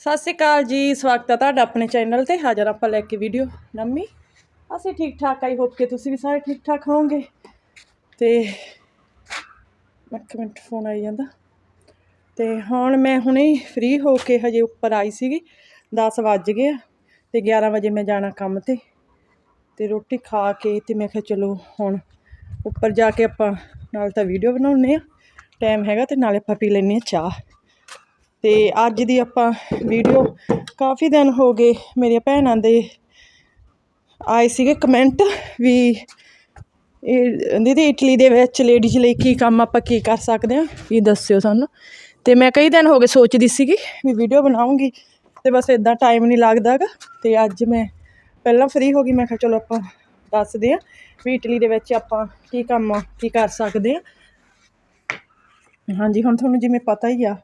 ਸਤਿ ਸ਼੍ਰੀ ਅਕਾਲ ਜੀ, ਸਵਾਗਤ ਹੈ ਤੁਹਾਡਾ ਆਪਣੇ ਚੈਨਲ ਤੇ। ਹਾਜ਼ਰ ਆਪਾਂ ਲੈ ਕੇ ਵੀਡੀਓ। ਨੰਮੀ, ਅਸੀਂ ਠੀਕ ਠਾਕ ਆਈ ਹੋਪ ਕਿ ਤੁਸੀਂ ਵੀ ਸਾਰੇ ਠੀਕ ਠਾਕ ਹੋਵੋਗੇ। ਤੇ ਇੱਕ ਮਿੰਟ ਫੋਨ ਆਈ ਜਾਂਦਾ। ਤੇ ਹੁਣ ਮੈਂ ਹੁਣੇ ਫ੍ਰੀ ਹੋ ਕੇ ਹਜੇ ਉੱਪਰ ਆਈ ਸੀਗੀ 10 ਵੱਜ ਗਏ ਆ ਤੇ 11 ਵਜੇ ਮੈਂ ਜਾਣਾ ਕੰਮ ਤੇ। ਤੇ ਰੋਟੀ ਖਾ ਕੇ ਤੇ ਮੈਂ ਕਿਹਾ ਚਲੋ ਹੁਣ ਉੱਪਰ ਜਾ ਕੇ ਆਪਾਂ ਨਾਲ ਤਾਂ ਵੀਡੀਓ ਬਣਾਉਣੇ ਆ। ਟਾਈਮ ਹੈਗਾ ਤੇ ਨਾਲੇ ਆਪਾਂ ਪੀ ਲੈਂਦੇ ਆ ਚਾਹ। ਅਤੇ ਅੱਜ ਦੀ ਆਪਾਂ ਵੀਡੀਓ ਕਾਫੀ ਦਿਨ ਹੋ ਗਏ ਮੇਰੀਆਂ ਭੈਣਾਂ ਦੇ ਆਏ ਸੀਗੇ ਕਮੈਂਟ ਵੀ ਇਹ ਦੀਦੀ ਇਟਲੀ ਦੇ ਵਿੱਚ ਲੇਡੀਜ਼ ਲਈ ਕੀ ਕੰਮ ਆਪਾਂ ਕੀ ਕਰ ਸਕਦੇ ਹਾਂ, ਵੀ ਦੱਸਿਓ ਸਾਨੂੰ। ਤੇ ਮੈਂ ਕਈ ਦਿਨ ਹੋ ਗਏ ਸੋਚਦੀ ਸੀਗੀ ਵੀ ਵੀਡੀਓ ਬਣਾਉਂਗੀ ਤੇ ਬਸ ਇਦਾਂ ਟਾਈਮ ਨਹੀਂ ਲੱਗਦਾਗਾ। ਤੇ ਅੱਜ ਮੈਂ ਪਹਿਲਾਂ ਫ੍ਰੀ ਹੋ ਗਈ, ਮੈਂ ਕਿਹਾ ਚਲੋ ਆਪਾਂ ਦੱਸਦੇ ਹਾਂ ਵੀ ਇਟਲੀ ਦੇ ਵਿੱਚ ਆਪਾਂ ਕੀ ਕੰਮ ਕੀ ਕਰ ਸਕਦੇ ਹਾਂ। ਹਾਂਜੀ, ਹੁਣ ਤੁਹਾਨੂੰ ਜਿਵੇਂ ਪਤਾ ਹੀ ਆ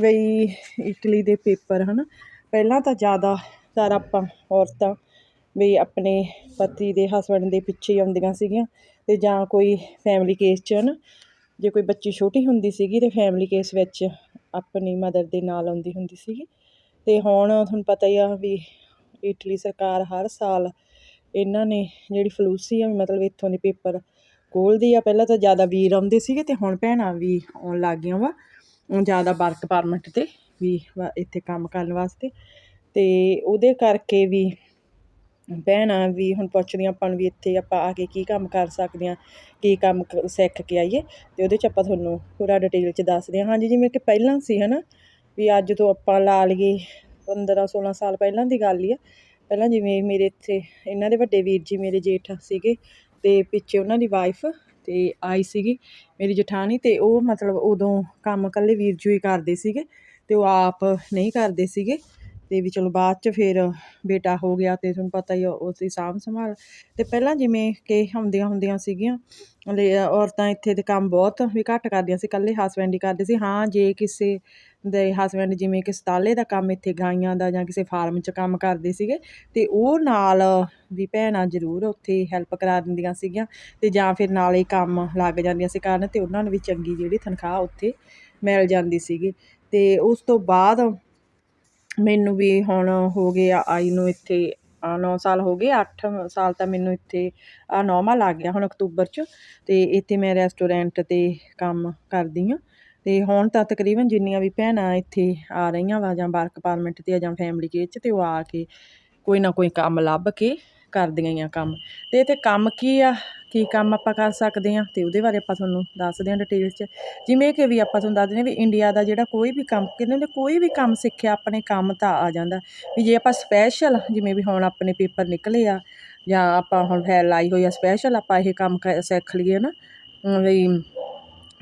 ਬਈ ਇਟਲੀ ਦੇ ਪੇਪਰ ਹੈ ਨਾ ਪਹਿਲਾਂ ਤਾਂ ਜ਼ਿਆਦਾਤਰ ਆਪਾਂ ਔਰਤਾਂ ਵੀ ਆਪਣੇ ਪਤੀ ਦੇ ਹਸਬੈਂਡ ਦੇ ਪਿੱਛੇ ਹੀ ਆਉਂਦੀਆਂ ਸੀਗੀਆਂ ਅਤੇ ਜਾਂ ਕੋਈ ਫੈਮਿਲੀ ਕੇਸ 'ਚ ਹੈ ਨਾ ਜੇ ਕੋਈ ਬੱਚੀ ਛੋਟੀ ਹੁੰਦੀ ਸੀਗੀ ਤੇ ਫੈਮਿਲੀ ਕੇਸ ਵਿੱਚ ਆਪਣੀ ਮਦਰ ਦੇ ਨਾਲ ਆਉਂਦੀ ਹੁੰਦੀ ਸੀਗੀ। ਅਤੇ ਹੁਣ ਤੁਹਾਨੂੰ ਪਤਾ ਹੀ ਆ ਵੀ ਇਟਲੀ ਸਰਕਾਰ ਹਰ ਸਾਲ ਇਹਨਾਂ ਨੇ ਜਿਹੜੀ ਫਲੂਸੀ ਆ ਮਤਲਬ ਇੱਥੋਂ ਦੇ ਪੇਪਰ ਖੋਲ੍ਹਦੀ ਆ। ਪਹਿਲਾਂ ਤਾਂ ਜ਼ਿਆਦਾ ਵੀਰ ਆਉਂਦੇ ਸੀਗੇ ਅਤੇ ਹੁਣ ਭੈਣਾਂ ਵੀ ਆਉਣ ਲੱਗ ਗਈਆਂ ਵਾ। ਜ਼ਿਆਦਾ ਵਰਕ ਪਰਮਿਟ ਤੇ ਵੀ ਵਾ- ਇੱਥੇ ਕੰਮ ਕਰਨ ਵਾਸਤੇ। ਅਤੇ ਉਹਦੇ ਕਰਕੇ ਵੀ ਭੈਣਾਂ ਵੀ ਹੁਣ ਪੁੱਛਦੀਆਂ ਆਪਾਂ ਨੂੰ ਵੀ ਇੱਥੇ ਆਪਾਂ ਆ ਕੇ ਕੀ ਕੰਮ ਕਰ ਸਕਦੇ ਹਾਂ, ਕੀ ਕੰਮ ਕ- ਸਿੱਖ ਕੇ ਆਈਏ। ਅਤੇ ਉਹਦੇ 'ਚ ਆਪਾਂ ਤੁਹਾਨੂੰ ਪੂਰਾ ਡਿਟੇਲ 'ਚ ਦੱਸਦੇ ਹਾਂ। ਹਾਂਜੀ, ਜਿਵੇਂ ਕਿ ਪਹਿਲਾਂ ਸੀ ਹੈ ਨਾ ਵੀ ਅੱਜ ਤੋਂ ਆਪਾਂ ਲਾ ਲਈਏ 15 16 ਸਾਲ ਪਹਿਲਾਂ ਦੀ ਗੱਲ ਹੀ ਆ। ਪਹਿਲਾਂ ਜਿਵੇਂ ਮੇਰੇ ਇੱਥੇ, ਇਹਨਾਂ ਦੇ ਵੱਡੇ ਵੀਰ ਜੀ ਮੇਰੇ ਜੇਠ ਸੀਗੇ ਅਤੇ ਪਿੱਛੇ ਉਹਨਾਂ ਦੀ ਵਾਈਫ ਤੇ ਆਈ ਸੀਗੀ ਮੇਰੀ ਜਠਾਣੀ ਅਤੇ ਉਹ ਮਤਲਬ ਉਦੋਂ ਕੰਮ ਇਕੱਲੇ ਵੀਰ ਜੀ ਹੀ ਕਰਦੇ ਸੀਗੇ ਅਤੇ ਉਹ ਆਪ ਨਹੀਂ ਕਰਦੇ ਸੀਗੇ। ਤੇ ਵੀ ਚਲੋ ਬਾਅਦ ਚ ਫਿਰ ਬੇਟਾ ਹੋ ਗਿਆ ਤੇ ਤੁਹਾਨੂੰ ਪਤਾ ਹੀ ਆ ਉਸ ਦੀ ਸਾਂਭ ਸੰਭਾਲ। ਤੇ ਪਹਿਲਾਂ ਜਿਵੇਂ ਕਿ ਹੁੰਦੀਆਂ ਹੁੰਦੀਆਂ ਸੀਗੀਆਂ ਔਰਤਾਂ ਇੱਥੇ ਦੇ ਕੰਮ ਬਹੁਤ ਵੀ ਘੱਟ ਕਰਦੀਆਂ ਸੀ, ਇਕੱਲੇ ਹਸਬੈਂਡ ਹੀ ਕਰਦੇ ਸੀ। ਹਾਂ, ਜੇ ਕਿਸੇ ਦੇ ਹਸਬੈਂਡ ਜਿਵੇਂ ਕਿ ਸਤਾਲੇ ਦਾ ਕੰਮ ਇੱਥੇ ਗਾਈਆਂ ਦਾ ਜਾਂ ਕਿਸੇ ਫਾਰਮ 'ਚ ਕੰਮ ਕਰਦੇ ਸੀਗੇ, ਤੇ ਉਹ ਨਾਲ ਵੀ ਭੈਣਾਂ ਜ਼ਰੂਰ ਉੱਥੇ ਹੈਲਪ ਕਰਾ ਦਿੰਦੀਆਂ ਸੀਗੀਆਂ ਤੇ ਜਾਂ ਫਿਰ ਨਾਲ ਹੀ ਕੰਮ ਲੱਗ ਜਾਂਦੀਆਂ ਸੀ ਕਰਨ ਤੇ ਉਹਨਾਂ ਨੂੰ ਵੀ ਚੰਗੀ ਜਿਹੜੀ ਤਨਖਾਹ ਉੱਥੇ ਮਿਲ ਜਾਂਦੀ ਸੀਗੀ। ਤੇ ਉਸ ਤੋਂ ਬਾਅਦ ਮੈਨੂੰ ਵੀ ਹੁਣ ਹੋ ਗਏ ਆ, ਆਈ ਨੂੰ ਇੱਥੇ ਨੌ ਸਾਲ ਹੋ ਗਏ, ਅੱਠ ਸਾਲ ਤਾਂ ਮੈਨੂੰ ਇੱਥੇ ਆਹ ਨੌਵਾਂ ਲੱਗ ਗਿਆ ਹੁਣ ਅਕਤੂਬਰ 'ਚ ਅਤੇ ਇੱਥੇ ਮੈਂ ਰੈਸਟੋਰੈਂਟ ਤੇ ਕੰਮ ਕਰਦੀ ਹਾਂ ਅਤੇ ਹੁਣ ਤਾਂ ਤਕਰੀਬਨ ਜਿੰਨੀਆਂ ਵੀ ਭੈਣਾਂ ਇੱਥੇ ਆ ਰਹੀਆਂ ਵਾ ਜਾਂ ਵਰਕ ਪਰਮਿਟ ਤੇ ਆ ਜਾਂ ਫੈਮਿਲੀ ਕੇਸ 'ਚ, ਤੇ ਉਹ ਆ ਕੇ ਕੋਈ ਨਾ ਕੋਈ ਕੰਮ ਲੱਭ ਕੇ ਕਰਦੀਆਂ ਹੀ ਆ ਕੰਮ। ਤੇ ਇੱਥੇ ਕੰਮ ਕੀ ਆ? ਕੀ ਕੰਮ ਆਪਾਂ ਕਰ ਸਕਦੇ ਆ? ਤੇ ਉਹਦੇ ਬਾਰੇ ਆਪਾਂ ਤੁਹਾਨੂੰ ਦੱਸਦੇ ਹਾਂ ਡਿਟੇਲ 'ਚ। ਜਿਵੇਂ ਕਿ ਵੀ ਆਪਾਂ ਤੁਹਾਨੂੰ ਦੱਸਦੇ ਹਾਂ ਵੀ ਇੰਡੀਆ ਦਾ ਜਿਹੜਾ ਕੋਈ ਵੀ ਕੰਮ ਕਹਿੰਦੇ ਹੁੰਦੇ ਕੋਈ ਵੀ ਕੰਮ ਸਿੱਖਿਆ ਆਪਣੇ ਕੰਮ ਤਾਂ ਆ ਜਾਂਦਾ। ਵੀ ਜੇ ਆਪਾਂ ਸਪੈਸ਼ਲ ਜਿਵੇਂ ਵੀ ਹੁਣ ਆਪਣੇ ਪੇਪਰ ਨਿਕਲੇ ਆ, ਜਾਂ ਆਪਾਂ ਹੁਣ ਫੈਲ ਲਾਈ ਹੋਈ ਆ ਸਪੈਸ਼ਲ ਆਪਾਂ ਇਹ ਕੰਮ ਕ- ਸਿੱਖ ਲਈਏ ਨਾ, ਵੀ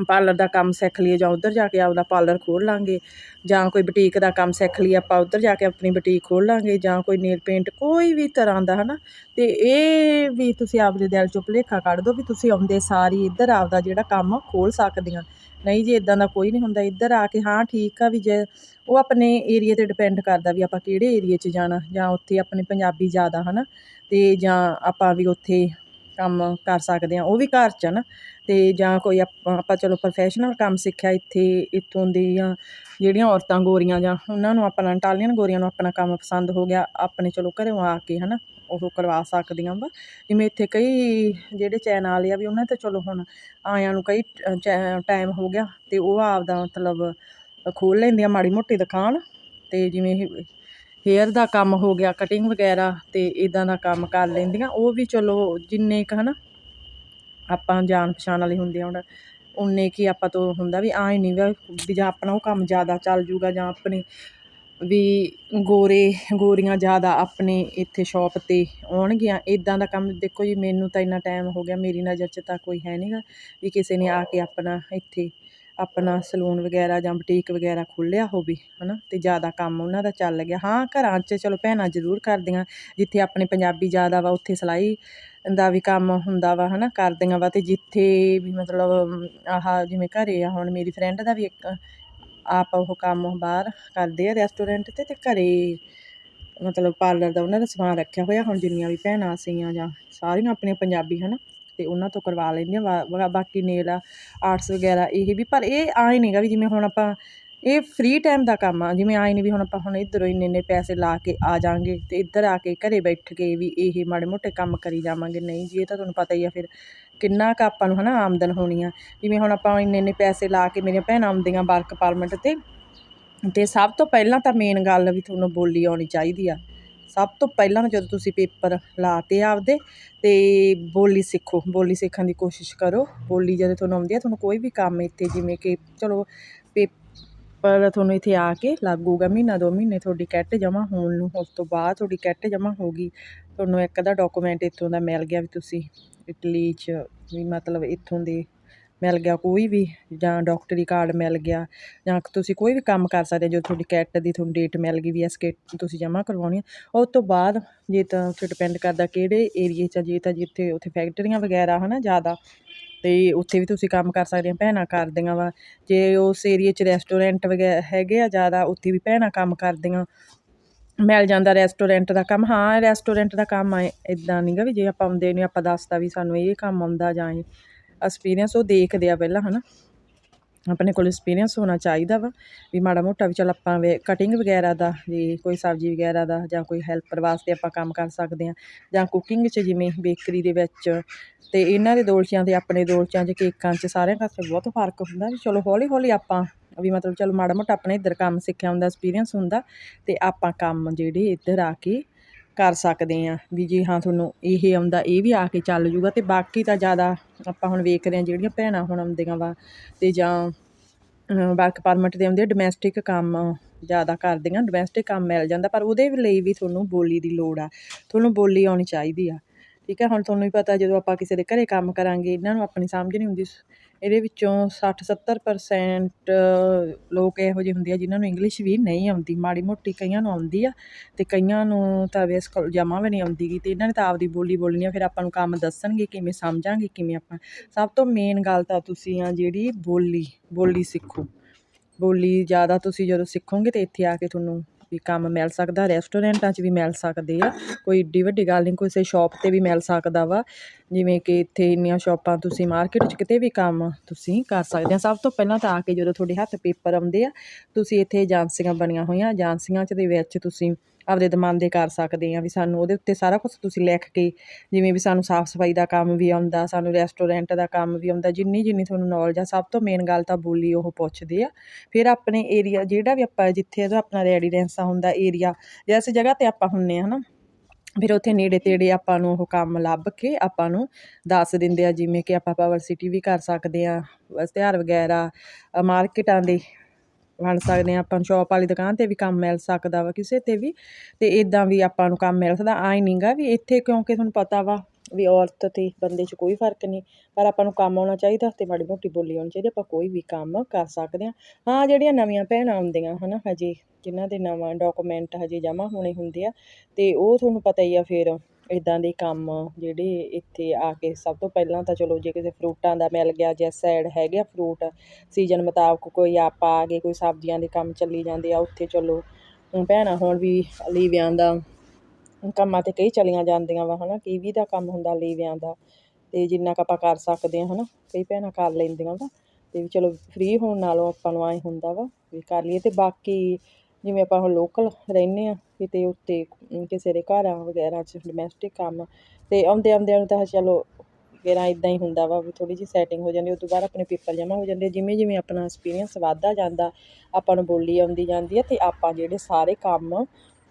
ਪਾਰਲਰ ਦਾ ਕੰਮ ਸਿੱਖ ਲਈਏ ਜਾਂ ਉੱਧਰ ਜਾ ਕੇ ਆਪਦਾ ਪਾਰਲਰ ਖੋਲ੍ਹ ਲਾਂਗੇ, ਜਾਂ ਕੋਈ ਬੁਟੀਕ ਦਾ ਕੰਮ ਸਿੱਖ ਲਈਏ, ਆਪਾਂ ਉੱਧਰ ਜਾ ਕੇ ਆਪਣੀ ਬੁਟੀਕ ਖੋਲ੍ਹ ਲਾਂਗੇ, ਜਾਂ ਕੋਈ ਨੇਲ ਪੇਂਟ ਕੋਈ ਵੀ ਤਰ੍ਹਾਂ ਦਾ, ਹਨਾ? ਤੇ ਇਹ ਵੀ ਤੁਸੀਂ ਆਪਦੇ ਦਿਲ ਚੋਂ ਭੁਲੇਖਾ ਕੱਢ ਦਿਓ ਵੀ ਤੁਸੀਂ ਆਉਂਦੇ ਸਾਰੀ ਇੱਧਰ ਆਪਦਾ ਜਿਹੜਾ ਕੰਮ ਖੋਲ੍ਹ ਸਕਦੀਆਂ ਨਹੀਂ ਜੀ ਇਦਾਂ ਦਾ ਕੋਈ ਨਹੀਂ ਹੁੰਦਾ। ਇੱਧਰ ਆ ਕੇ ਹਾਂ, ਠੀਕ ਆ ਵੀ ਜੇ ਉਹ ਆਪਣੇ ਏਰੀਆ ਤੇ ਡਿਪੈਂਡ ਕਰਦਾ ਵੀ ਆਪਾਂ ਕਿਹੜੇ ਏਰੀਆ 'ਚ ਜਾਣਾ ਜਾਂ ਉੱਥੇ ਆਪਣੇ ਪੰਜਾਬੀ ਜ਼ਿਆਦਾ, ਹਨਾ? ਤੇ ਜਾਂ ਆਪਾਂ ਵੀ ਉੱਥੇ ਕੰਮ ਕਰ ਸਕਦੇ ਹਾਂ, ਉਹ ਵੀ ਘਰ 'ਚ ਨਾ। ਤੇ ਜਾਂ ਕੋਈ ਆਪਾਂ ਆਪਾਂ ਚਲੋ ਪ੍ਰੋਫੈਸ਼ਨਲ ਕੰਮ ਸਿੱਖਿਆ ਇੱਥੇ, ਇੱਥੋਂ ਦੀਆਂ ਜਿਹੜੀਆਂ ਔਰਤਾਂ ਗੋਰੀਆਂ ਜਾਂ ਉਹਨਾਂ ਨੂੰ ਆਪਣਾ ਇਟਾਲੀਅਨ ਗੋਰੀਆਂ ਨੂੰ ਆਪਣਾ ਕੰਮ ਪਸੰਦ ਹੋ ਗਿਆ, ਆਪਣੇ ਚਲੋ ਘਰੋਂ ਆ ਕੇ ਹਨਾ ਉਹ ਕਰਵਾ ਸਕਦੀਆਂ ਵਾ। ਜਿਵੇਂ ਇੱਥੇ ਕਈ ਜਿਹੜੇ ਚੈਨਲ ਆ ਵੀ ਉਹਨਾਂ ਤੇ ਚਲੋ ਹੁਣ ਆਇਆਂ ਨੂੰ ਕਈ ਟਾਈਮ ਹੋ ਗਿਆ ਤੇ ਉਹ ਆਪਦਾ ਮਤਲਬ ਖੋਲ੍ਹ ਲੈਂਦੀਆਂ ਮਾੜੀ ਮੋਟੀ ਦੁਕਾਨ। ਤੇ ਜਿਵੇਂ ਹੇਅਰ ਦਾ ਕੰਮ ਹੋ ਗਿਆ ਕਟਿੰਗ ਵਗੈਰਾ ਅਤੇ ਇੱਦਾਂ ਦਾ ਕੰਮ ਕਰ ਲੈਂਦੀਆਂ। ਉਹ ਵੀ ਚਲੋ ਜਿੰਨੇ ਕੁ ਹੈ ਨਾ ਆਪਾਂ ਜਾਣ ਪਛਾਣ ਵਾਲੇ ਹੁੰਦੇ ਆ ਹੁਣ, ਉਨੇ ਕੀ ਆਪਾਂ ਤੋਂ ਹੁੰਦਾ ਵੀ ਆਏ ਨਹੀਂ ਵੀ ਜਾਂ ਆਪਣਾ ਉਹ ਕੰਮ ਜ਼ਿਆਦਾ ਚੱਲ ਜੂਗਾ ਜਾਂ ਆਪਣੇ ਵੀ ਗੋਰੇ, ਗੋਰੀਆਂ ਜ਼ਿਆਦਾ ਆਪਣੇ ਇੱਥੇ ਸ਼ੌਪ ਤੇ ਆਉਣਗੀਆਂ। ਇੱਦਾਂ ਦਾ ਕੰਮ ਦੇਖੋ ਜੀ, ਮੈਨੂੰ ਤਾਂ ਇੰਨਾ ਟਾਈਮ ਹੋ ਗਿਆ, ਮੇਰੀ ਨਜ਼ਰ 'ਚ ਤਾਂ ਕੋਈ ਹੈ ਨਹੀਂਗਾ ਵੀ ਕਿਸੇ ਨੇ ਆ ਕੇ ਆਪਣਾ ਇੱਥੇ ਆਪਣਾ ਸਲੂਨ ਵਗੈਰਾ ਜਾਂ ਬੁਟੀਕ ਵਗੈਰਾ ਖੋਲ੍ਹਿਆ ਹੋਵੇ, ਹਨਾ, ਤੇ ਜ਼ਿਆਦਾ ਕੰਮ ਉਹਨਾਂ ਦਾ ਚੱਲ ਗਿਆ। ਹਾਂ, ਘਰਾਂ 'ਚ ਚਲੋ ਭੈਣਾਂ ਜ਼ਰੂਰ ਕਰਦੀਆਂ, ਜਿੱਥੇ ਆਪਣੇ ਪੰਜਾਬੀ ਜ਼ਿਆਦਾ ਵਾ, ਉੱਥੇ ਸਿਲਾਈ ਦਾ ਵੀ ਕੰਮ ਹੁੰਦਾ ਵਾ, ਹਨਾ, ਕਰਦੀਆਂ ਵਾ, ਤੇ ਜਿੱਥੇ ਵੀ ਮਤਲਬ, ਆਹ ਜਿਵੇਂ ਘਰੇ ਆ, ਹੁਣ ਮੇਰੀ ਫਰੈਂਡ ਦਾ ਵੀ ਇੱਕ, ਆਪ ਉਹ ਕੰਮ ਬਾਹਰ ਕਰਦੇ ਆ ਰੈਸਟੋਰੈਂਟ ਤੇ ਤੇ ਘਰੇ ਮਤਲਬ ਪਾਰਲਰ ਦਾ ਉਹਨਾਂ ਦਾ ਸਮਾਨ ਰੱਖਿਆ ਹੋਇਆ, ਹੁਣ ਜਿੰਨੀਆਂ ਵੀ ਭੈਣਾਂ ਸੀਆਂ ਜਾਂ ਸਾਰੀਆਂ ਆਪਣੀਆਂ ਪੰਜਾਬੀ, ਹਨਾ ਤੇ ਉਹਨਾਂ ਤੋਂ ਕਰਵਾ ਲੈਂਦੀਆਂ ਵਾ- ਵਾ- ਬਾਕੀ ਨੇਲ ਆਰਟਸ ਵਗੈਰਾ ਇਹ ਵੀ, ਪਰ ਇਹ ਆਏ ਨਹੀਂਗਾ ਵੀ ਜਿਵੇਂ ਹੁਣ ਆਪਾਂ ਇਹ ਫ੍ਰੀ ਟਾਈਮ ਦਾ ਕੰਮ ਆ, ਜਿਵੇਂ ਆਏ ਨਹੀਂ ਵੀ ਹੁਣ ਆਪਾਂ ਹੁਣ ਇੱਧਰੋਂ ਇੰਨੇ ਇੰਨੇ ਪੈਸੇ ਲਾ ਕੇ ਆ ਜਾਾਂਗੇ ਤੇ ਇੱਧਰ ਆ ਕੇ ਘਰੇ ਬੈਠ ਕੇ ਵੀ ਇਹ ਮਾੜੇ ਮੋਟੇ ਕੰਮ ਕਰੀ ਜਾਵਾਂਗੇ, ਨਹੀਂ ਜੀ ਇਹ ਤਾਂ ਤੁਹਾਨੂੰ ਪਤਾ ਹੀ ਆ ਫਿਰ ਕਿੰਨਾ ਕੁ ਆਪਾਂ ਨੂੰ ਹਨਾ ਆਮਦਨ ਹੋਣੀ ਆ, ਜਿਵੇਂ ਹੁਣ ਆਪਾਂ ਇੰਨੇ ਇੰਨੇ ਪੈਸੇ ਲਾ ਕੇ ਮੇਰੀਆਂ ਭੈਣਾਂ ਆਉਂਦੀਆਂ ਵਰਕ ਪਰਮਿਟ ਤੇ ਤੇ ਸਭ ਤੋਂ ਪਹਿਲਾਂ ਤਾਂ ਮੇਨ ਗੱਲ ਵੀ ਤੁਹਾਨੂੰ ਬੋਲੀ ਆਉਣੀ ਚਾਹੀਦੀ ਆ। ਸਭ ਤੋਂ ਪਹਿਲਾਂ ਜਦੋਂ ਤੁਸੀਂ ਪੇਪਰ ਲਾਤੇ ਆਪਦੇ, ਤੇ ਬੋਲੀ ਸਿੱਖੋ, ਬੋਲੀ ਸਿੱਖਣ ਦੀ ਕੋਸ਼ਿਸ਼ ਕਰੋ। ਬੋਲੀ ਜਦੋਂ ਤੁਹਾਨੂੰ ਆਉਂਦੀ ਆ, ਤੁਹਾਨੂੰ ਕੋਈ ਵੀ ਕੰਮ ਇੱਥੇ ਜਿਵੇਂ ਕਿ, ਚਲੋ, ਪੇਪਰ ਤੁਹਾਨੂੰ ਇੱਥੇ ਆ ਕੇ ਲੱਗੂਗਾ, ਮਹੀਨਾ ਦੋ ਮਹੀਨੇ ਤੁਹਾਡੀ ਕੈਟ ਜਮ੍ਹਾਂ ਹੋਣ ਨੂੰ, ਉਸ ਤੋਂ ਬਾਅਦ ਤੁਹਾਡੀ ਕੈਟ ਜਮ੍ਹਾਂ ਹੋ ਗਈ। ਤੁਹਾਨੂੰ ਇੱਕ ਅੱਧਾ ਡਾਕੂਮੈਂਟ ਇੱਥੋਂ ਦਾ ਮਿਲ ਗਿਆ ਵੀ ਤੁਸੀਂ ਇਟਲੀ 'ਚ ਵੀ ਮਤਲਬ ਇੱਥੋਂ ਦੇ ਮਿਲ ਗਿਆ, ਕੋਈ ਵੀ ਜਾਂ ਡਾਕਟਰੀ ਕਾਰਡ ਮਿਲ ਗਿਆ ਜਾਂ ਤੁਸੀਂ ਕੋਈ ਵੀ ਕੰਮ ਕਰ ਸਕਦੇ ਹੋ ਜਦੋਂ ਤੁਹਾਡੀ ਕਿੱਟ ਦੀ ਤੁਹਾਨੂੰ ਡੇਟ ਮਿਲ ਗਈ ਵੀ ਇਸ ਕਿੱਟ ਤੁਸੀਂ ਜਮ੍ਹਾਂ ਕਰਵਾਉਣੀ ਹੈ ਉਸ ਤੋਂ ਬਾਅਦ ਜੇ ਤਾਂ ਉੱਥੇ ਡਿਪੈਂਡ ਕਰਦਾ ਕਿਹੜੇ ਏਰੀਏ 'ਚ ਜੇ ਤਾਂ ਜਿੱਥੇ ਉੱਥੇ ਫੈਕਟਰੀਆਂ ਵਗੈਰਾ ਹੈ ਨਾ ਜ਼ਿਆਦਾ ਅਤੇ ਉੱਥੇ ਵੀ ਤੁਸੀਂ ਕੰਮ ਕਰ ਸਕਦੇ ਆ ਭੈਣਾਂ ਕਰਦੀਆਂ ਵਾ, ਜੇ ਉਸ ਏਰੀਏ 'ਚ ਰੈਸਟੋਰੈਂਟ ਵਗੈਰਾ ਹੈਗੇ ਆ ਜ਼ਿਆਦਾ, ਉੱਥੇ ਵੀ ਭੈਣਾਂ ਕੰਮ ਕਰਦੀਆਂ, ਮਿਲ ਜਾਂਦਾ ਰੈਸਟੋਰੈਂਟ ਦਾ ਕੰਮ, ਹਾਂ ਰੈਸਟੋਰੈਂਟ ਦਾ ਕੰਮ ਆ ਇਦਾਂ ਨਹੀਂਗਾ ਵੀ ਜੇ ਆਪਾਂ ਆਉਂਦੇ ਨੇ, ਆਪਾਂ ਦੱਸਦਾ ਵੀ ਸਾਨੂੰ ਇਹ ਕੰਮ ਆਉਂਦਾ ਜਾਂ ਇਹ ਐਕਸਪੀਰੀਅੰਸ ਉਹ ਦੇਖਦੇ ਆ ਪਹਿਲਾਂ, ਹਨਾ। ਆਪਣੇ ਕੋਲ ਐਕਸਪੀਰੀਅੰਸ ਹੋਣਾ ਚਾਹੀਦਾ ਵਾ, ਵੀ ਮਾੜਾ ਮੋਟਾ ਵੀ ਚਲ ਆਪਾਂ ਵੇ ਕਟਿੰਗ ਵਗੈਰਾ ਦਾ ਜੇ ਕੋਈ ਸਬਜ਼ੀ ਵਗੈਰਾ ਦਾ, ਜਾਂ ਕੋਈ ਹੈਲਪਰ ਵਾਸਤੇ ਆਪਾਂ ਕੰਮ ਕਰ ਸਕਦੇ ਹਾਂ ਜਾਂ ਕੁਕਿੰਗ 'ਚ ਜਿਵੇਂ ਬੇਕਰੀ ਦੇ ਵਿੱਚ, ਤੇ ਇਹਨਾਂ ਦੇ ਦੋਲਚਿਆਂ ਤੇ ਆਪਣੇ ਦੋਲਚਿਆਂ 'ਚ ਕੇਕਾਂ 'ਚ ਸਾਰਿਆਂ ਕਰਕੇ ਬਹੁਤ ਫ਼ਰਕ ਹੁੰਦਾ ਵੀ ਚਲੋ ਹੌਲੀ ਹੌਲੀ ਆਪਾਂ ਵੀ ਮਤਲਬ ਚਲੋ ਮਾੜਾ ਮੋਟਾ ਆਪਣੇ ਇੱਧਰ ਕੰਮ ਸਿੱਖਿਆ ਹੁੰਦਾ ਐਕਸਪੀਰੀਅੰਸ ਹੁੰਦਾ, ਤੇ ਆਪਾਂ ਕੰਮ ਜਿਹੜੇ ਇੱਧਰ ਆ ਕੇ ਕਰ ਸਕਦੇ ਹਾਂ ਵੀ ਜੇ ਹਾਂ ਤੁਹਾਨੂੰ ਇਹ ਆਉਂਦਾ, ਇਹ ਵੀ ਆ ਕੇ ਚੱਲ ਜੂਗਾ ਅਤੇ ਬਾਕੀ ਤਾਂ ਜ਼ਿਆਦਾ ਆਪਾਂ ਹੁਣ ਵੇਖ ਰਹੇ ਹਾਂ ਜਿਹੜੀਆਂ ਭੈਣਾਂ ਹੁਣ ਆਉਂਦੀਆਂ ਵਾ ਅਤੇ ਜਾਂ ਵਰਕ ਪਰਮਿਟ ਦੇ ਆਉਂਦੇ ਡੋਮੈਸਟਿਕ ਕੰਮ ਜ਼ਿਆਦਾ ਕਰਦੀਆਂ ਡੋਮੈਸਟਿਕ ਕੰਮ ਮਿਲ ਜਾਂਦਾ, ਪਰ ਉਹਦੇ ਲਈ ਵੀ ਤੁਹਾਨੂੰ ਬੋਲੀ ਦੀ ਲੋੜ ਆ, ਤੁਹਾਨੂੰ ਬੋਲੀ ਆਉਣੀ ਚਾਹੀਦੀ ਆ। ਠੀਕ ਹੈ ਹੁਣ ਤੁਹਾਨੂੰ ਵੀ ਪਤਾ ਜਦੋਂ ਆਪਾਂ ਕਿਸੇ ਦੇ ਘਰੇ ਕੰਮ ਕਰਾਂਗੇ, ਇਹਨਾਂ ਨੂੰ ਆਪਣੀ ਸਮਝ ਨਹੀਂ ਹੁੰਦੀ ਇਹਦੇ ਵਿੱਚੋਂ 60 70% ਲੋਕ ਇਹੋ ਜਿਹੇ ਹੁੰਦੇ ਆ ਜਿਨ੍ਹਾਂ ਨੂੰ ਇੰਗਲਿਸ਼ ਵੀ ਨਹੀਂ ਆਉਂਦੀ। ਮਾੜੀ ਮੋਟੀ ਕਈਆਂ ਨੂੰ ਆਉਂਦੀ ਆ ਅਤੇ ਕਈਆਂ ਨੂੰ ਤਾਂ ਬੇਸਕਲ ਜਮਾ ਵੀ ਨਹੀਂ ਆਉਂਦੀ ਗੀ ਅਤੇ ਇਹਨਾਂ ਨੇ ਤਾਂ ਆਪਦੀ ਬੋਲੀ ਬੋਲਣੀ ਆ, ਫਿਰ ਆਪਾਂ ਨੂੰ ਕੰਮ ਦੱਸਣਗੇ, ਕਿਵੇਂ ਸਮਝਾਂਗੇ, ਕਿਵੇਂ ਆਪਾਂ। ਸਭ ਤੋਂ ਮੇਨ ਗੱਲ ਤਾਂ ਤੁਸੀਂ ਆ ਜਿਹੜੀ ਬੋਲੀ ਬੋਲੀ ਸਿੱਖੋ। ਬੋਲੀ ਜ਼ਿਆਦਾ ਤੁਸੀਂ ਜਦੋਂ ਸਿੱਖੋਗੇ ਤਾਂ ਇੱਥੇ ਆ ਕੇ ਤੁਹਾਨੂੰ ਵੀ ਕੰਮ ਮਿਲ ਸਕਦਾ ਰੈਸਟੋਰੈਂਟਾਂ 'ਚ ਵੀ ਮਿਲ ਸਕਦੇ ਆ। ਕੋਈ ਏਡੀ ਵੱਡੀ ਗੱਲ ਨਹੀਂ, ਕਿਸੇ ਸ਼ਾਪ 'ਤੇ ਵੀ ਮਿਲ ਸਕਦਾ ਵਾ। ਜਿਵੇਂ ਕਿ ਇੱਥੇ ਇੰਨੀਆਂ ਸ਼ੋਪਾਂ ਤੁਸੀਂ ਮਾਰਕੀਟ 'ਚ ਕਿਤੇ ਵੀ ਕੰਮ ਤੁਸੀਂ ਕਰ ਸਕਦੇ ਆ। ਸਭ ਤੋਂ ਪਹਿਲਾਂ ਤਾਂ ਆ ਕੇ ਜਦੋਂ ਤੁਹਾਡੇ ਹੱਥ ਪੇਪਰ ਆਉਂਦੇ ਆ, ਤੁਸੀਂ ਇੱਥੇ ਏਜੰਸੀਆਂ ਬਣੀਆਂ ਹੋਈਆਂ, ਏਜੰਸੀਆਂ 'ਚ ਦੇ ਵਿੱਚ ਤੁਸੀਂ ਆਪਦੇ ਦਮਾਂਦੇ ਕਰ ਸਕਦੇ ਆ ਵੀ ਸਾਨੂੰ ਉਹਦੇ ਉੱਤੇ ਸਾਰਾ ਕੁਝ ਤੁਸੀਂ ਲਿਖ ਕੇ, ਜਿਵੇਂ ਵੀ ਸਾਨੂੰ ਸਾਫ਼ ਸਫ਼ਾਈ ਦਾ ਕੰਮ ਵੀ ਆਉਂਦਾ, ਸਾਨੂੰ ਰੈਸਟੋਰੈਂਟ ਦਾ ਕੰਮ ਵੀ ਆਉਂਦਾ, ਜਿੰਨੀ ਜਿੰਨੀ ਤੁਹਾਨੂੰ ਨੌਲੇਜ ਆ, ਸਭ ਤੋਂ ਮੇਨ ਗੱਲ ਤਾਂ ਬੋਲੀ ਉਹ ਪੁੱਛਦੇ ਆ। ਫਿਰ ਆਪਣੇ ਏਰੀਆ ਜਿਹੜਾ ਵੀ ਆਪਾਂ ਜਿੱਥੇ ਉਹਦਾ ਆਪਣਾ ਰੈਡੀਡੈਂਸ ਹੁੰਦਾ ਏਰੀਆ ਜਿਸ ਜਗ੍ਹਾ ਤੇ ਆਪਾਂ ਹੁੰਨੇ ਆ, ਹਨਾ? ਫਿਰ ਉੱਥੇ ਨੇੜੇ ਤੇੜੇ ਆਪਾਂ ਨੂੰ ਉਹ ਕੰਮ ਲੱਭ ਕੇ ਆਪਾਂ ਨੂੰ ਦੱਸ ਦਿੰਦੇ ਆ, ਜਿਵੇਂ ਕਿ ਆਪਾਂ ਪਾਵਰ ਸਿਟੀ ਵੀ ਕਰ ਸਕਦੇ ਹਾਂ ਇਸ਼ਤਿਹਾਰ ਵਗੈਰਾ ਮਾਰਕੀਟਾਂ ਦੇ ਬਣ ਸਕਦੇ ਹਾਂ ਆਪਾਂ ਨੂੰ ਸ਼ੌਪ ਵਾਲੀ ਦੁਕਾਨ 'ਤੇ ਵੀ ਕੰਮ ਮਿਲ ਸਕਦਾ ਵਾ ਕਿਸੇ 'ਤੇ ਵੀ ਅਤੇ ਇੱਦਾਂ ਵੀ ਆਪਾਂ ਨੂੰ ਕੰਮ ਮਿਲ ਸਕਦਾ। ਆਈ ਨਹੀਂਗਾ ਵੀ ਇੱਥੇ ਕਿਉਂਕਿ ਤੁਹਾਨੂੰ ਪਤਾ ਵਾ ਵੀ ਔਰਤ ਤੇ ਬੰਦੇ 'ਚ ਕੋਈ ਫ਼ਰਕ ਨਹੀਂ, ਪਰ ਆਪਾਂ ਨੂੰ ਕੰਮ ਆਉਣਾ ਚਾਹੀਦਾ ਅਤੇ ਮਾੜੀ ਮੋਟੀ ਬੋਲੀ ਆਉਣੀ ਚਾਹੀਦੀ, ਆਪਾਂ ਕੋਈ ਵੀ ਕੰਮ ਕਰ ਸਕਦੇ ਹਾਂ। ਹਾਂ, ਜਿਹੜੀਆਂ ਨਵੀਆਂ ਭੈਣਾਂ ਆਉਂਦੀਆਂ ਹੈ ਨਾ ਹਜੇ ਜਿਨ੍ਹਾਂ ਦੇ ਨਵਾਂ ਡਾਕੂਮੈਂਟ ਹਜੇ ਜਮ੍ਹਾਂ ਹੋਣੇ ਹੁੰਦੇ ਆ ਅਤੇ ਉਹ ਤੁਹਾਨੂੰ ਪਤਾ ਹੀ ਆ ਫਿਰ ਇੱਦਾਂ ਦੇ ਕੰਮ ਜਿਹੜੇ ਇੱਥੇ ਆ ਕੇ ਸਭ ਤੋਂ ਪਹਿਲਾਂ ਤਾਂ ਚਲੋ ਜੇ ਕਿਸੇ ਫਰੂਟਾਂ ਦਾ ਮਿਲ ਗਿਆ ਜਿਸ ਸਾਈਡ ਹੈਗੇ ਆ ਫਰੂਟ ਸੀਜ਼ਨ ਮੁਤਾਬਕ ਕੋਈ ਆਪਾਂ ਆ ਗਏ, ਕੋਈ ਸਬਜ਼ੀਆਂ ਦੇ ਕੰਮ ਚੱਲੀ ਜਾਂਦੇ ਆ, ਉੱਥੇ ਚਲੋ ਭੈਣਾਂ ਹੁਣ ਵੀ ਲੀਵਿਆਂ ਦਾ ਕੰਮਾਂ 'ਤੇ ਕਈ ਚਲੀਆਂ ਜਾਂਦੀਆਂ ਵਾ ਹੈ ਨਾ ਕੀਵੀ ਦਾ ਕੰਮ ਹੁੰਦਾ ਲੀਵਿਆਂ ਦਾ ਅਤੇ ਜਿੰਨਾ ਕੁ ਆਪਾਂ ਕਰ ਸਕਦੇ ਹਾਂ ਹੈ ਨਾ ਕਈ ਭੈਣਾਂ ਕਰ ਲੈਂਦੀਆਂ ਵਾ ਅਤੇ ਵੀ ਚਲੋ ਫ੍ਰੀ ਹੋਣ ਨਾਲੋਂ ਆਪਾਂ ਨੂੰ ਐਂ ਹੁੰਦਾ ਵਾ ਵੀ ਕਰ ਲਈਏ ਅਤੇ ਬਾਕੀ ਜਿਵੇਂ ਆਪਾਂ ਹੁਣ ਲੋਕਲ ਰਹਿੰਦੇ ਹਾਂ, ਕਿਤੇ ਉੱਤੇ ਕਿਸੇ ਦੇ ਘਰਾਂ ਵਗੈਰਾ 'ਚ ਡੋਮੈਸਟਿਕ ਕੰਮ ਅਤੇ ਆਉਂਦੇ ਆਉਂਦਿਆਂ ਨੂੰ ਤਾਂ ਚਲੋ ਕੇਰਾਂ ਇੱਦਾਂ ਹੀ ਹੁੰਦਾ ਵਾ ਵੀ ਥੋੜ੍ਹੀ ਜਿਹੀ ਸੈਟਿੰਗ ਹੋ ਜਾਂਦੀ ਉਹ ਤੋਂ ਬਾਅਦ ਆਪਣੇ ਪੇਪਰ ਜਮ੍ਹਾਂ ਹੋ ਜਾਂਦੇ, ਜਿਵੇਂ ਜਿਵੇਂ ਆਪਣਾ ਐਕਸਪੀਰੀਅੰਸ ਵੱਧਦਾ ਜਾਂਦਾ, ਆਪਾਂ ਨੂੰ ਬੋਲੀ ਆਉਂਦੀ ਜਾਂਦੀ ਹੈ ਅਤੇ ਆਪਾਂ ਜਿਹੜੇ ਸਾਰੇ ਕੰਮ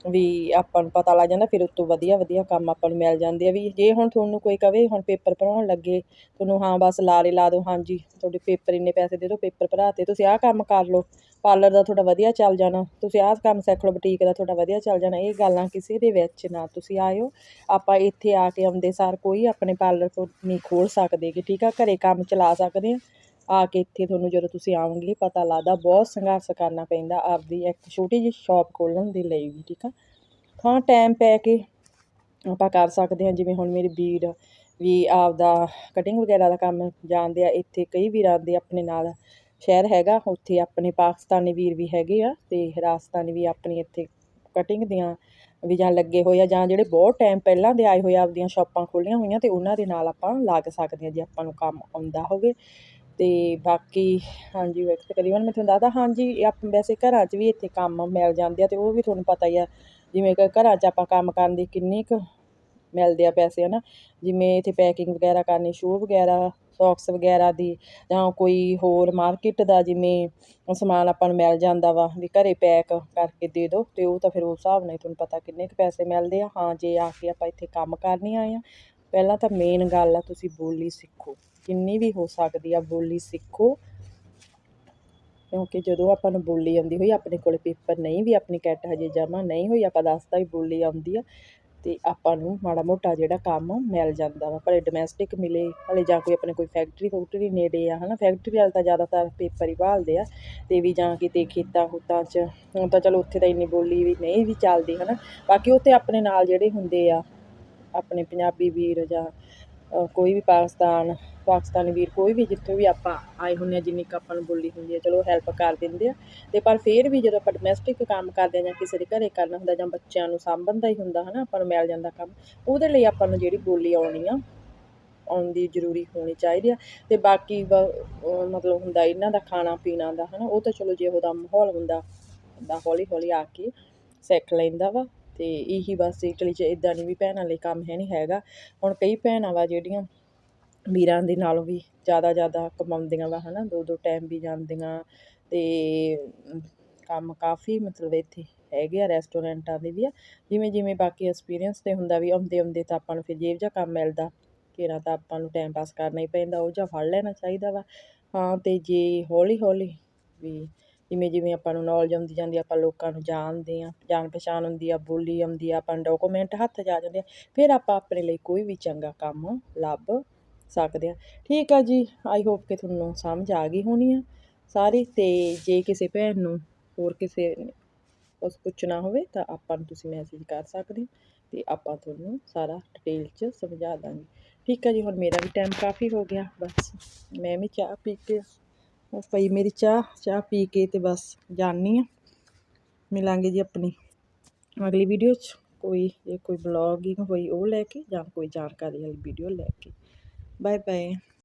ਵੀ ਆਪਾਂ ਨੂੰ ਪਤਾ ਲੱਗ ਜਾਂਦਾ, ਫਿਰ ਉਸ ਤੋਂ ਵਧੀਆ ਵਧੀਆ ਕੰਮ ਆਪਾਂ ਨੂੰ ਮਿਲ ਜਾਂਦੇ ਆ ਵੀ ਜੇ ਹੁਣ ਤੁਹਾਨੂੰ ਕੋਈ ਕਵੇ, ਹੁਣ ਪੇਪਰ ਭਰਾਉਣ ਲੱਗੇ, ਤੁਹਾਨੂੰ ਹਾਂ ਬਸ ਲਾਰੇ ਲਾ ਦਿਓ ਹਾਂਜੀ, ਤੁਹਾਡੇ ਪੇਪਰ ਇੰਨੇ ਪੈਸੇ ਦੇ ਦਿਓ ਪੇਪਰ ਭਰਾ ਤੇ, ਤੁਸੀਂ ਆਹ ਕੰਮ ਕਰ ਲਓ, ਪਾਰਲਰ ਦਾ ਤੁਹਾਡਾ ਵਧੀਆ ਚੱਲ ਜਾਣਾ, ਤੁਸੀਂ ਆਹ ਕੰਮ ਸਿੱਖ ਲਓ, ਬੁਟੀਕ ਦਾ ਤੁਹਾਡਾ ਵਧੀਆ ਚੱਲ ਜਾਣਾ, ਇਹ ਗੱਲਾਂ ਕਿਸੇ ਦੇ ਵਿੱਚ ਨਾ ਤੁਸੀਂ ਆਇਓ, ਆਪਾਂ ਇੱਥੇ ਆ ਕੇ ਆਉਂਦੇ ਸਾਰ ਕੋਈ ਆਪਣੇ ਪਾਰਲਰ ਤੋਂ ਨਹੀਂ ਖੋਲ ਸਕਦੇ ਕਿ ਠੀਕ ਆ, ਘਰੇ ਕੰਮ ਚਲਾ ਸਕਦੇ ਆ ਆ ਕੇ ਇੱਥੇ ਤੁਹਾਨੂੰ ਜਦੋਂ ਤੁਸੀਂ ਆਓਗੇ, ਪਤਾ ਲੱਗਦਾ ਬਹੁਤ ਸੰਘਰਸ਼ ਕਰਨਾ ਪੈਂਦਾ ਆਪਦੀ ਇੱਕ ਛੋਟੀ ਜਿਹੀ ਸ਼ਾਪ ਖੋਲ੍ਹਣ ਦੇ ਲਈ ਵੀ, ਠੀਕ ਆ? ਹਾਂ ਟਾਈਮ ਪੈ ਕੇ ਆਪਾਂ ਕਰ ਸਕਦੇ ਹਾਂ, ਜਿਵੇਂ ਹੁਣ ਮੇਰੀ ਵੀਰ ਵੀ ਆਪਦਾ ਕਟਿੰਗ ਵਗੈਰਾ ਦਾ ਕੰਮ ਜਾਣਦੇ ਆ, ਇੱਥੇ ਕਈ ਵੀਰਾਂ ਦੇ ਆਪਣੇ ਨਾਲ ਸ਼ਹਿਰ ਹੈਗਾ, ਉੱਥੇ ਆਪਣੇ ਪਾਕਿਸਤਾਨੀ ਵੀਰ ਵੀ ਹੈਗੇ ਆ ਅਤੇ ਰਾਜਸਥਾਨੀ ਵੀ ਆਪਣੀ ਇੱਥੇ ਕਟਿੰਗ ਦੀਆਂ ਵੀ ਜਾਂ ਲੱਗੇ ਹੋਏ ਆ, ਜਾਂ ਜਿਹੜੇ ਬਹੁਤ ਟਾਈਮ ਪਹਿਲਾਂ ਦੇ ਆਏ ਹੋਏ ਆਪਦੀਆਂ ਸ਼ਾਪਾਂ ਖੋਲ੍ਹੀਆਂ ਹੋਈਆਂ ਅਤੇ ਉਹਨਾਂ ਦੇ ਨਾਲ ਆਪਾਂ ਲੱਗ ਸਕਦੇ ਹਾਂ, ਜੇ ਆਪਾਂ ਨੂੰ ਕੰਮ ਆਉਂਦਾ ਹੋਵੇ। ਅਤੇ ਬਾਕੀ ਹਾਂਜੀ ਵੈਸੇ ਤਕਰੀਬਨ ਮੈਂ ਤੁਹਾਨੂੰ ਦੱਸਦਾ ਹਾਂਜੀ, ਆਪ ਵੈਸੇ ਘਰਾਂ 'ਚ ਵੀ ਇੱਥੇ ਕੰਮ ਮਿਲ ਜਾਂਦੇ ਆ ਅਤੇ ਉਹ ਵੀ ਤੁਹਾਨੂੰ ਪਤਾ ਹੀ ਆ, ਜਿਵੇਂ ਕਿ ਘਰਾਂ 'ਚ ਆਪਾਂ ਕੰਮ ਕਰਨ ਦੀ ਕਿੰਨੀ ਕੁ ਮਿਲਦੇ ਆ ਪੈਸੇ ਹੈ ਨਾ ਜਿਵੇਂ ਇੱਥੇ ਪੈਕਿੰਗ ਵਗੈਰਾ ਕਰਨੀ, ਸ਼ੂ ਵਗੈਰਾ, ਸੋਕਸ ਵਗੈਰਾ ਦੀ, ਜਾਂ ਕੋਈ ਹੋਰ ਮਾਰਕੀਟ ਦਾ ਜਿਵੇਂ ਸਮਾਨ ਆਪਾਂ ਨੂੰ ਮਿਲ ਜਾਂਦਾ ਵਾ, ਵੀ ਘਰੇ ਪੈਕ ਕਰਕੇ ਦੇ ਦਿਓ ਅਤੇ ਉਹ ਤਾਂ ਫਿਰ ਉਸ ਹਿਸਾਬ ਨਾਲ ਤੁਹਾਨੂੰ ਪਤਾ ਕਿੰਨੇ ਕੁ ਪੈਸੇ ਮਿਲਦੇ ਆ। ਹਾਂ, ਜੇ ਆ ਕੇ ਆਪਾਂ ਇੱਥੇ ਕੰਮ ਕਰਨੀ ਆਏ ਆ। ਪਹਿਲਾਂ ਤਾਂ ਮੇਨ ਗੱਲ ਆ, ਤੁਸੀਂ ਬੋਲੀ ਸਿੱਖੋ। ਜਿੰਨੀ ਵੀ ਹੋ ਸਕਦੀ ਆ ਬੋਲੀ ਸਿੱਖੋ। ਕਿਉਂਕਿ ਜਦੋਂ ਆਪਾਂ ਨੂੰ ਬੋਲੀ ਆਉਂਦੀ ਹੋਈ, ਆਪਣੇ ਕੋਲ ਪੇਪਰ ਨਹੀਂ ਵੀ, ਆਪਣੀ ਕੈਟ ਹਜੇ ਜਮ੍ਹਾਂ ਨਹੀਂ ਹੋਈ, ਆਪਾਂ ਦੱਸਦਾ ਵੀ ਬੋਲੀ ਆਉਂਦੀ ਆ। ਤੇ ਆਪਾਂ ਨੂੰ ਮਾੜਾ ਮੋਟਾ ਜਿਹੜਾ ਕੰਮ ਮਿਲ ਜਾਂਦਾ ਵਾ, ਭਲੇ ਡੋਮੈਸਟਿਕ ਮਿਲੇ, ਭਲੇ ਜਾਂ ਕੋਈ ਆਪਣੇ ਕੋਈ ਫੈਕਟਰੀ ਫੂਕਟਰੀ ਨੇੜੇ ਆ, ਹਨਾ। ਫੈਕਟਰੀ ਵਾਲੇ ਤਾਂ ਜ਼ਿਆਦਾਤਰ ਪੇਪਰ ਹੀ ਭਾਲਦੇ ਆ, ਤੇ ਵੀ ਜਾਂ ਕਿਤੇ ਖੇਤਾਂ ਖੂਤਾਂ 'ਚ, ਹੁਣ ਤਾਂ ਚਲੋ ਉੱਥੇ ਤਾਂ ਇੰਨੀ ਬੋਲੀ ਵੀ ਨਹੀਂ ਵੀ ਚੱਲਦੀ, ਹਨਾ। ਬਾਕੀ ਉੱਥੇ ਆਪਣੇ ਨਾਲ ਜਿਹੜੇ ਹੁੰਦੇ ਆ, ਆਪਣੇ ਪੰਜਾਬੀ ਵੀਰ ਜਾਂ ਕੋਈ ਵੀ ਪਾਕਿਸਤਾਨ ਪਾਕਿਸਤਾਨੀ ਵੀਰ ਕੋਈ ਵੀ ਜਿੱਥੋਂ ਵੀ ਆਪਾਂ ਆਏ ਹੁੰਦੇ ਆ ਜਿੰਨੀ ਕੁ ਆਪਾਂ ਨੂੰ ਬੋਲੀ ਹੁੰਦੀ ਹੈ, ਚਲੋ ਹੈਲਪ ਕਰ ਦਿੰਦੇ ਆ। ਤੇ ਪਰ ਫਿਰ ਵੀ ਜਦੋਂ ਆਪਾਂ ਡੋਮੈਸਟਿਕ ਕੰਮ ਕਰਦੇ ਆ ਜਾਂ ਕਿਸੇ ਦੇ ਘਰੇ ਕਰਨਾ ਹੁੰਦਾ ਜਾਂ ਬੱਚਿਆਂ ਨੂੰ ਸਾਂਭਣ ਦਾ ਹੀ ਹੁੰਦਾ, ਹਨਾ, ਆਪਾਂ ਨੂੰ ਮਿਲ ਜਾਂਦਾ ਕੰਮ, ਉਹਦੇ ਲਈ ਆਪਾਂ ਨੂੰ ਜਿਹੜੀ ਬੋਲੀ ਆਉਣੀ ਆ, ਆਉਣ ਦੀ ਜ਼ਰੂਰੀ ਹੋਣੀ ਚਾਹੀਦੀ ਆ। ਤੇ ਬਾਕੀ ਮਤਲਬ ਹੁੰਦਾ ਇਹਨਾਂ ਦਾ ਖਾਣਾ ਪੀਣਾ ਦਾ, ਹਨਾ, ਉਹ ਤਾਂ ਚਲੋ ਜੇ ਉਹਦਾ ਮਾਹੌਲ ਹੁੰਦਾ, ਬੰਦਾ ਹੌਲੀ ਹੌਲੀ ਆ ਕੇ ਸਿੱਖ ਲੈਂਦਾ ਵਾ, ਤੇ ਇਹੀ ਬਸ ਇਟਲੀ 'ਚ ਇਦਾਂ ਨਹੀਂ ਵੀ ਭੈਣਾਂ ਲਈ ਕੰਮ ਹੈ ਨਹੀਂ ਹੈਗਾ। ਹੁਣ ਕਈ ਭੈਣਾਂ ਵਾ ਜਿਹੜੀਆਂ ਵੀਰਾਂ ਦੇ ਨਾਲੋਂ ਵੀ ਜ਼ਿਆਦਾ ਜ਼ਿਆਦਾ ਕਮਾਉਂਦੀਆਂ ਵਾ ਹੈ ਨਾ ਦੋ ਦੋ ਟਾਈਮ ਵੀ ਜਾਂਦੀਆਂ ਅਤੇ ਕੰਮ ਕਾਫੀ ਮਤਲਬ ਇੱਥੇ ਹੈਗੇ ਆ ਰੈਸਟੋਰੈਂਟਾਂ ਦੇ ਵੀ ਆ। ਜਿਵੇਂ ਜਿਵੇਂ ਬਾਕੀ ਐਕਸਪੀਰੀਅੰਸ ਤੇ ਹੁੰਦਾ ਵੀ ਆਉਂਦੇ ਆਉਂਦੇ ਤਾਂ ਆਪਾਂ ਨੂੰ ਫਿਰ ਜੇਬ ਜਿਹਾ ਕੰਮ ਮਿਲਦਾ ਘੇਰਾ ਤਾਂ ਆਪਾਂ ਨੂੰ ਟਾਈਮ ਪਾਸ ਕਰਨਾ ਹੀ ਪੈਂਦਾ, ਉਹ ਜਿਹਾ ਫੜ ਲੈਣਾ ਚਾਹੀਦਾ ਵਾ। ਹਾਂ ਅਤੇ ਜੇ ਹੌਲੀ ਹੌਲੀ ਵੀ ਜਿਵੇਂ ਜਿਵੇਂ ਆਪਾਂ ਨੂੰ ਨੌਲੇਜ ਆਉਂਦੀ ਜਾਂਦੀ ਆਪਾਂ ਲੋਕਾਂ ਨੂੰ ਜਾਣਦੇ ਹਾਂ ਜਾਣ ਪਛਾਣ ਹੁੰਦੀ ਆ, ਬੋਲੀ ਆਉਂਦੀ ਆ, ਆਪਾਂ ਨੂੰ ਡਾਕੂਮੈਂਟ ਹੱਥ 'ਚ ਆ ਜਾਂਦੇ ਆ, ਫਿਰ ਆਪਾਂ ਆਪਣੇ ਲਈ ਕੋਈ ਵੀ ਚੰਗਾ ਕੰਮ, ਲੱਭ ਸਕਦੇ ਆ ਠੀਕ ਆ ਜੀ ਆਈ ਹੋਪ ਕਿ ਤੁਹਾਨੂੰ ਸਮਝ ਆ ਗਈ ਹੋਣੀ ਆ ਸਾਰੀ ਤੇ ਜੇ ਕਿਸੇ ਭੈਣ ਨੂੰ ਹੋਰ ਕਿਸੇ ਨੇ ਕੁਛ ਪੁੱਛਣਾ ਹੋਵੇ ਤਾਂ ਆਪਾਂ ਨੂੰ ਤੁਸੀਂ ਮੈਸੇਜ ਕਰ ਸਕਦੇ ਹੋ ਤੇ ਆਪਾਂ ਤੁਹਾਨੂੰ ਸਾਰਾ ਡਿਟੇਲ 'ਚ ਸਮਝਾ ਦਾਂਗੇ। ਠੀਕ ਆ ਜੀ, ਹੁਣ ਮੇਰਾ ਵੀ ਟਾਈਮ ਕਾਫੀ ਹੋ ਗਿਆ, ਬਸ ਮੈਂ ਵੀ ਚਾਹ ਪੀ ਕੇ ਉਹ ਪਈ ਮੇਰੀ ਚਾਹ ਚਾਹ ਪੀ ਕੇ ਤੇ ਬਸ ਜਾਣੀ ਆ। ਮਿਲਾਂਗੇ ਜੀ ਆਪਣੀ ਅਗਲੀ ਵੀਡੀਓ 'ਚ, ਕੋਈ ਜੇ ਕੋਈ ਬਲੌਗਿੰਗ ਹੋਈ ਉਹ ਲੈ ਕੇ ਜਾਂ ਕੋਈ ਜਾਣਕਾਰੀ ਵਾਲੀ ਵੀਡੀਓ ਲੈ ਕੇ। Bye bye.